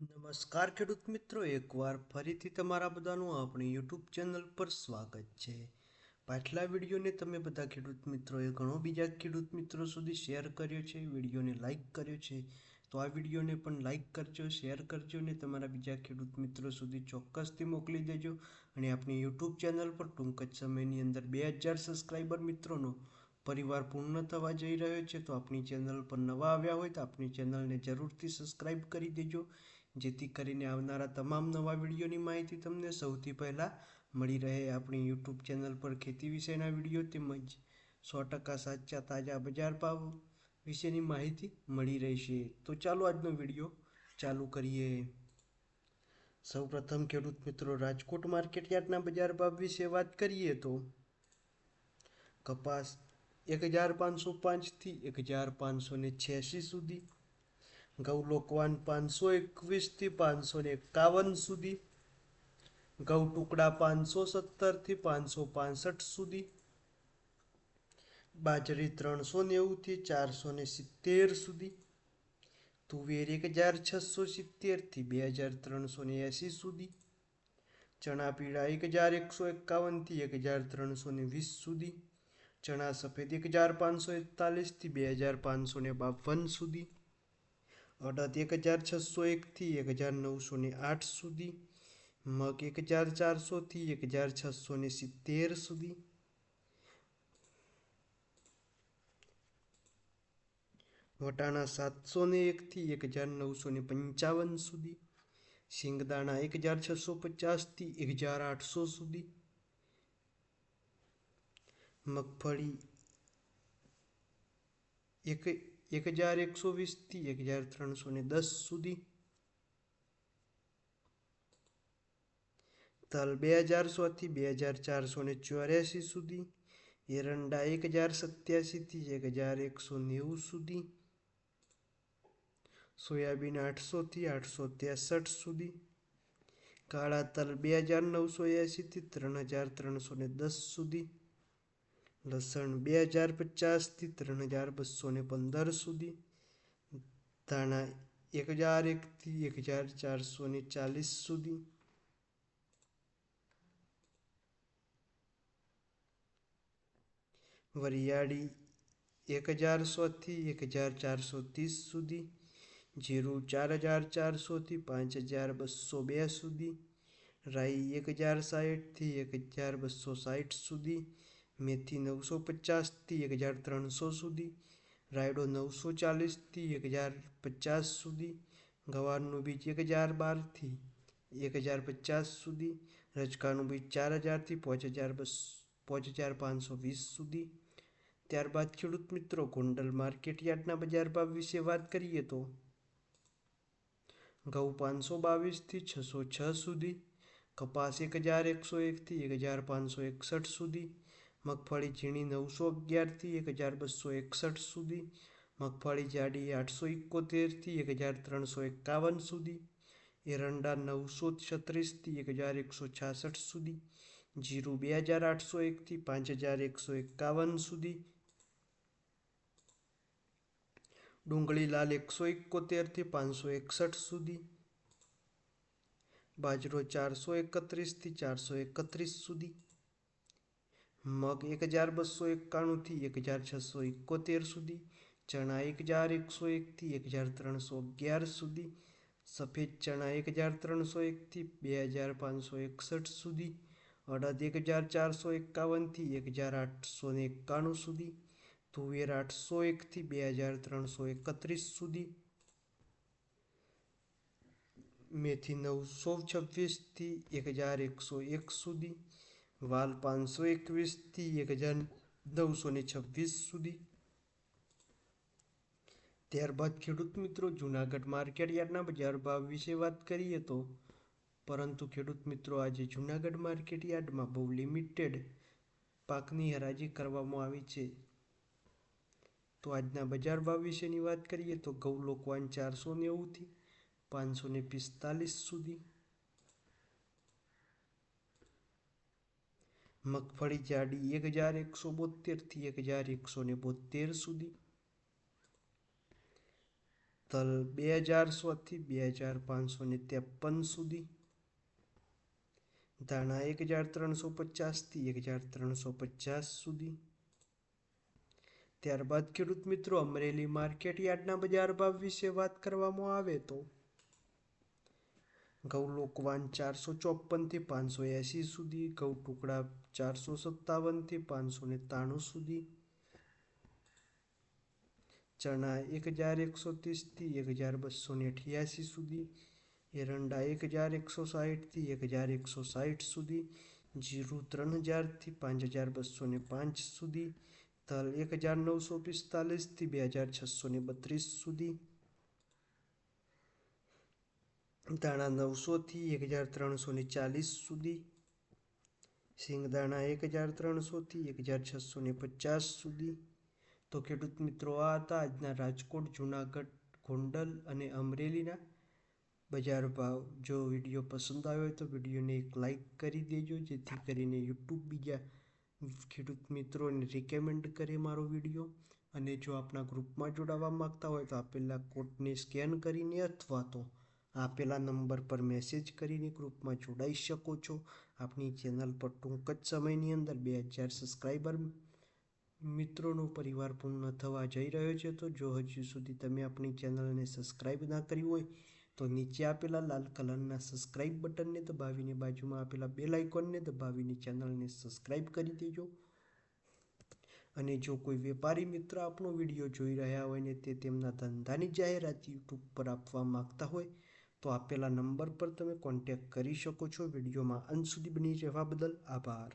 નમસ્કાર ખેડૂત મિત્રો, એકવાર ફરીથી તમારા બધાનું આપણી યુટ્યુબ ચેનલ પર સ્વાગત છે. પાછલા વિડીયોને તમે બધા ખેડૂત મિત્રોએ ઘણો બીજા ખેડૂત મિત્રો સુધી શેર કર્યો છે, વિડીયોને લાઇક કર્યો છે, તો આ વિડીયોને પણ લાઇક કરજો, શેર કરજો અને તમારા બીજા ખેડૂત મિત્રો સુધી ચોક્કસથી મોકલી દેજો. અને આપણી યુટ્યુબ ચેનલ પર ટૂંક જ સમયની અંદર બે હજાર સબસ્ક્રાઈબર મિત્રોનો પરિવાર પૂર્ણ થવા જઈ રહ્યો છે, તો આપણી ચેનલ પર નવા આવ્યા હોય તો આપણી ચેનલને જરૂરથી સબસ્ક્રાઈબ કરી દેજો. જેથી કરીને આવનારા તમામ નવા વિડીયોની માહિતી તમને સૌથી પહેલાં મળી રહે આપણી યુટ્યુબ ચેનલ પર ખેતી વિશેના વીડિયો તેમજ સો ટકા સાચા તાજા બજાર ભાવ વિશેની માહિતી મળી રહેશે. તો ચાલો આજનો વીડિયો ચાલુ કરીએ. સૌપ્રથમ ખેડૂત મિત્રો, રાજકોટ માર્કેટ યાર્ડના બજાર ભાવ વિશે વાત કરીએ તો કપાસ એક હજાર પાંચસો પાંચથી એક હજાર પાંચસો ને છ્યાસી સુધી ઘઉં લોકવાન પાંચસો એકવીસથી પાંચસો ને એકાવન સુધી, ગૌ ટુકડા પાંચસો સત્તરથી પાંચસો પાસઠ સુધી, બાજરી ત્રણસો નેવુંથી ચારસો ને સિત્તેર સુધી, તુવેર એક હજાર છસો સિત્તેરથી બે હજાર ત્રણસો ને એંસી સુધી, ચણા પીળા એક હજાર એકસો એકાવનથી એક હજાર ત્રણસો ને વીસ સુધી, ચણા સફેદ એક હજાર પાંચસો એકતાલીસથી બે હજાર પાંચસો ને બાવન સુધી અડદ એક હજાર છસો એકથી એક હજાર નવસો ને આઠ સુધી, મગ એક હજાર ચારસોથી એક હજાર છસો ને સિત્તેર સુધી. વટાણા સાતસો ને એકથી એક હજાર નવસો ને પંચાવન સુધી, શિંગદાણા એક હજાર છસો પચાસથી એક હજાર આઠસો સુધી. મગફળી એક એક હજાર એકસો વીસથી એક હજાર ત્રણસો ને દસ સુધી. તલ બે હજાર સોથી બે હજાર ચારસો ને ચોર્યાસી સુધી. એરંડા એક હજાર સત્યાસીથી એક હજાર એકસો નેવું સુધી. સોયાબીન આઠસોથી આઠસો ત્રેસઠ સુધી. કાળા તલ બે હજાર નવસો એંશીથી ત્રણ હજાર ત્રણસો ને દસ સુધી. લસણ બે હજાર પચાસથી ત્રણ હજાર બસો ને પંદર સુધી, ધાણા એક હજાર એકથી એક હજાર ચારસો ને ચાલીસ સુધી. વરિયાળી એક હજાર સોથી એક હજાર ચારસો ત્રીસ સુધી, જીરું ચાર હજાર ચારસોથી પાંચ હજાર બસો બે સુધી, રાઈ એક હજાર સાઠથી એક હજાર બસો સાઠ સુધી મેથી નવસો પચાસથી એક હજાર ત્રણસો સુધી, રાયડો નવસો ચાલીસથી એક હજાર પચાસ સુધી, ગવારનું બીજ એક હજાર બારથી એક હજાર પચાસ સુધી, રજકાનું બીજ ચાર હજારથી પાંચ હજાર બસ, પાંચ હજાર પાંચસો વીસ સુધી. ત્યારબાદ ખેડૂત મિત્રો, ગોંડલ માર્કેટ યાર્ડના બજાર ભાવ વિશે વાત કરીએ તો ઘઉં પાંચસો બાવીસથી છસો છ સુધી, કપાસ એક હજાર એકસો એકથી એક હજાર પાંચસો એકસઠ સુધી મગફળી ઝીણી નવસો અગિયારથી એક હજાર બસો એકસઠ સુધી, મગફળી જાડી આઠસો એકોતેરથી એક હજાર ત્રણસો એકાવન સુધી, એરંડા નવસો છત્રીસથી એક હજાર એકસો છાસઠ સુધી, જીરું બે હજાર આઠસો એકથી પાંચ હજાર એકસો એકાવન સુધી, ડુંગળી લાલ એકસો એકોતેરથી પાંચસો એકસઠ સુધી, બાજરો ચારસો એકત્રીસથી ચારસો એકત્રીસ સુધી મગ એક હજાર બસો એકાણુંથી એક હજાર છસો એકોતેર સુધી, ચણા એક હજાર એકસો એકથી એક હજાર ત્રણસો અગિયાર સુધી, સફેદ ચણા એક હજાર ત્રણસો એકથી બે હજાર પાંચસો એકસઠ સુધી, અડદ એક હજાર ચારસો એકાવનથી એક હજાર આઠસો ને એકાણું સુધી, તુવેર આઠસો એકથી બે હજાર ત્રણસો એકત્રીસ સુધી, મેથી નવસો છવ્વીસથી એક હજાર એકસો એક સુધી વાલ પાંચસો એકવીસથી એક હજાર નવસો ને છવ્વીસ સુધી. ત્યારબાદ ખેડૂત મિત્રો, જુનાગઢ માર્કેટ યાર્ડના બજાર ભાવ વિશે વાત કરીએ તો, પરંતુ ખેડૂત મિત્રો, આજે જુનાગઢ માર્કેટ યાર્ડમાં બહુ લિમિટેડ પાકની હરાજી કરવામાં આવી છે. તો આજના બજાર ભાવ વિશેની વાત કરીએ તો ઘઉં લોકવાન ચારસો નેવુંથી પાંચસો ને પિસ્તાલીસ સુધી. મગફળી જાડી એક હજાર એકસો બોતેરથી એક હજાર એકસો ને બોતેર સુધી. તલ બે હજાર સોથી બે હજાર પાંચસો ને ત્રેપન સુધી. ધાણા એક હજાર ત્રણસો પચાસથી એક હજાર ત્રણસો પચાસ સુધી. ત્યારબાદ ખેડૂત મિત્રો અમરેલી માર્કેટ યાર્ડના બજાર ભાવ વિશે વાત કરવામાં આવે તો ઘઉં લોકવાન ચારસો ચોપનથી પાંચસો એંસી સુધી ઘઉં ટુકડા ચારસો સત્તાવનથી પાંચસો ને ત્રાણું સુધી ચણા એક હજાર એકસો ત્રીસથી એક હજાર બસો ને અઠ્યાસી સુધી એરંડા એક હજાર એકસો સાહીઠથી એક હજાર એકસો સાહીઠ સુધી જીરું ત્રણ હજારથી પાંચ હજાર બસો ને પાંચ સુધી તલ એક હજાર નવસો પિસ્તાલીસથી બે હજાર છસો ને બત્રીસ સુધી દાણા નવસોથી એક હજાર ત્રણસો ને ચાલીસ સુધી સિંગદાણા એક હજાર ત્રણસોથી એક હજાર છસો ને પચાસ સુધી. તો ખેડૂત મિત્રો, આ હતા આજના રાજકોટ, જુનાગઢ, ગોંડલ અને અમરેલીના બજાર ભાવ. જો વીડિયો પસંદ આવ્યો હોય તો વિડીયોને એક લાઈક કરી દેજો, જેથી કરીને યુટ્યુબ બીજા ખેડૂત મિત્રોને રિકમેન્ડ કરે મારો વીડિયો. અને જો આપણા ગ્રુપમાં જોડાવા માંગતા હોય તો આપેલા કોડને સ્કેન કરીને અથવા તો આપેલા નંબર પર મેસેજ કરીને ગ્રુપમાં જોડાઈ શકો છો. આપણી ચેનલ પર ટૂંક જ સમયની અંદર બે હજાર સબસ્ક્રાઈબર મિત્રોનો પરિવાર પૂર્ણ થવા જઈ રહ્યો છે. તો જો હજુ સુધી તમે આપણી ચેનલને સબસ્ક્રાઈબ ના કરી હોય, તો નીચે આપેલા લાલ કલરના સબસ્ક્રાઇબ બટનને દબાવીને બાજુમાં આપેલા બેલ આઇકોનને દબાવીને ચેનલને સબસ્ક્રાઇબ કરી દેજો. અને જો કોઈ વેપારી મિત્ર આપણો વીડિયો જોઈ રહ્યા હોય ને તે તેમના ધંધાની જાહેરાત યુટ્યુબ પર આપવા માંગતા હોય તો આપેલા નંબર પર તમે કોન્ટેક્ટ કરી શકો છો. વિડીયોમાં અંત સુધી બની રહેવા બદલ આભાર.